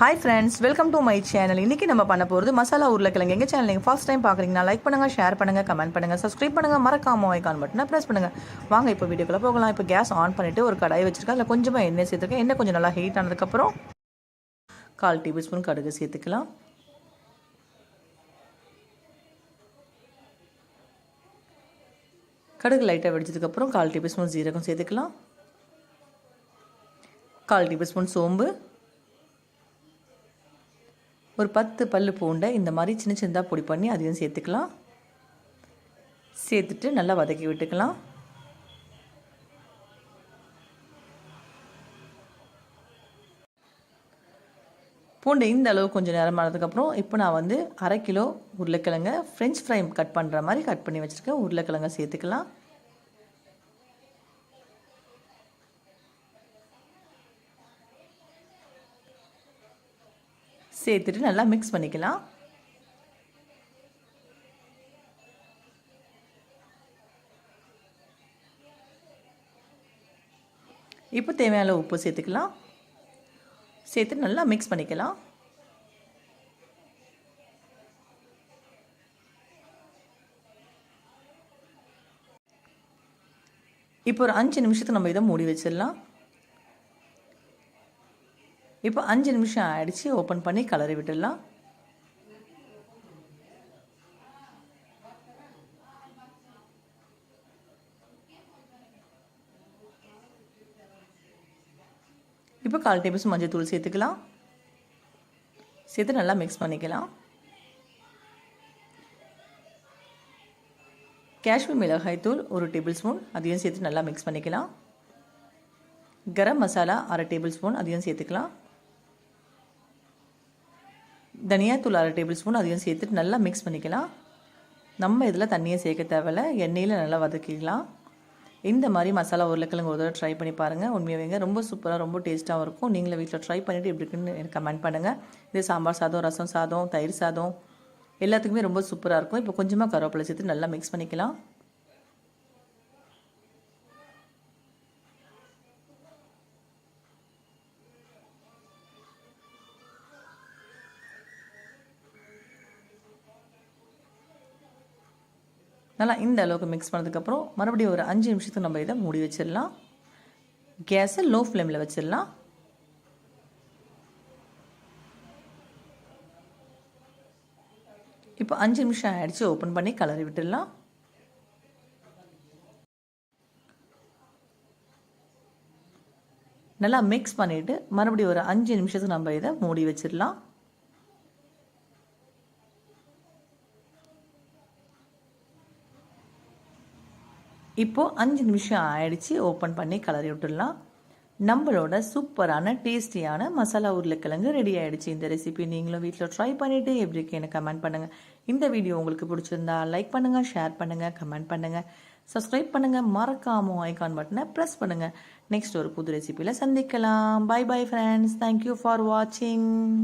Hi friends welcome to my channel இன்றைக்கி நம்ம பண்ண போகிறது மசாலா உருளைக்கிழங்கு. எங்கள் சேனல் நீங்கள் ஃபஸ்ட் டைம் பார்க்குறீங்கன்னா லைக் பண்ணுங்கள் ஷேர் பண்ணுங்கள் கமெண்ட் பண்ணுங்கள் சப்ஸ்கிரைப் பண்ணுங்கள் மறக்காமல் ஐக்கான் பட்டனை ப்ரெஸ் பண்ணுங்கள் வாங்க இப்போ வீடியோக்குள்ளே போகலாம். இப்போ கேஸ் ஆன் பண்ணிவிட்டு ஒரு கடாய் வச்சுருக்கேன். அதில் கொஞ்சமாக எண்ணெய் சேர்த்துருக்கேன். எண்ணெய் கொஞ்சம் நல்லா ஹீட் ஆனதுக்கப்புறம் கால் டேபிள் ஸ்பூன் கடுகு சேர்த்துக்கலாம். கடுகு லைட்டாக வெடிச்சதுக்கப்புறம் கால் டேபிள் ஸ்பூன் ஜீரகம் சேர்த்துக்கலாம். கால் டேபிள் ஸ்பூன் சோம்பு. ஒரு பத்து பல் பூண்டை இந்த மாதிரி சின்ன சின்னதாக பொடி பண்ணி அதையும் சேர்த்துக்கலாம். சேர்த்துட்டு நல்லா வதக்கி விட்டுக்கலாம். பூண்டை இந்த அளவு கொஞ்சம் நேரம் ஆனதுக்கப்புறம் இப்போ நான் வந்து அரை கிலோ உருளைக்கிழங்க ஃப்ரெஞ்ச் ஃப்ரை கட் பண்ணுற மாதிரி கட் பண்ணி வச்சுருக்கேன். உருளைக்கிழங்க சேர்த்துக்கலாம். சேர்த்துட்டு நல்லா மிக்ஸ் பண்ணிக்கலாம். இப்போ தேவையான உப்பு சேர்த்துக்கலாம். சேர்த்து நல்லா மிக்ஸ் பண்ணிக்கலாம். இப்போ ஒரு அஞ்சு நிமிஷத்துக்கு நம்ம இதை மூடி வச்சிடலாம். இப்போ அஞ்சு நிமிஷம் ஆயிடுச்சு. ஓப்பன் பண்ணி கலரி விட்டுடலாம். இப்போ கால் டேபிள் மஞ்சள் தூள் சேர்த்துக்கலாம். சேர்த்து நல்லா மிக்ஸ் பண்ணிக்கலாம். காஷ்மீர் மிளகாய் தூள் ஒரு டேபிள் ஸ்பூன் அதையும் சேர்த்து நல்லா மிக்ஸ் பண்ணிக்கலாம். கரம் மசாலா அரை டேபிள் ஸ்பூன் அதையும் சேர்த்துக்கலாம். தனியாத்தூள் அரை டேபிள் ஸ்பூன் அதையும் சேர்த்துட்டு நல்லா மிக்ஸ் பண்ணிக்கலாம். நம்ம இதில் தண்ணியை சேர்க்க தேவையில்ல. எண்ணெயில் நல்லா வதக்கிக்கலாம். இந்த மாதிரி மசாலா உருளைக்கிழங்கு ஒரு தடவை ட்ரை பண்ணி பாருங்கள் உண்மையாகவே ரொம்ப சூப்பராக ரொம்ப டேஸ்ட்டாகவும் இருக்கும். நீங்களும் வீட்டில் ட்ரை பண்ணிவிட்டு எப்படி இருக்குன்னு எனக்கு கமெண்ட் பண்ணுங்கள் இது சாம்பார் சாதம் ரசம் சாதம் தயிர் சாதம் எல்லாத்துக்குமே ரொம்ப சூப்பராக இருக்கும். இப்போ கொஞ்சமாக கருவேப்பிலை சேர்த்து நல்லா மிக்ஸ் பண்ணிக்கலாம். நல்லா இந்த அளவுக்கு மிக்ஸ் பண்ணதுக்கப்புறம் மறுபடியும் ஒரு அஞ்சு நிமிஷத்துக்கு நம்ம இதை மூடி வச்சிடலாம். கேஸை லோ ஃப்ளேமில் வச்சிடலாம். இப்போ அஞ்சு நிமிஷம் ஆகிடுச்சு ஓப்பன் பண்ணி கலரி விட்டுடலாம். நல்லா மிக்ஸ் பண்ணிவிட்டு மறுபடியும் ஒரு அஞ்சு நிமிஷத்துக்கு நம்ம இதை மூடி வச்சிடலாம். இப்போது அஞ்சு நிமிஷம் ஆயிடுச்சு ஓப்பன் பண்ணி கலரி விட்டுடலாம். நம்மளோட சூப்பரான டேஸ்டியான மசாலா உருளைக்கிழங்கு ரெடி ஆகிடுச்சு இந்த ரெசிபி நீங்களும் வீட்டில் ட்ரை பண்ணிவிட்டு எப்படி இருக்கு எனக்கு கமெண்ட் பண்ணுங்கள் இந்த வீடியோ உங்களுக்கு பிடிச்சிருந்தா லைக் பண்ணுங்கள் ஷேர் பண்ணுங்கள் கமெண்ட் பண்ணுங்கள் சப்ஸ்கிரைப் பண்ணுங்கள் மறக்காம ஐகான் பட்டனை ப்ரெஸ் பண்ணுங்கள் நெக்ஸ்ட் ஒரு புது ரெசிபியில் சந்திக்கலாம். Bye bye friends thank you for வாட்சிங்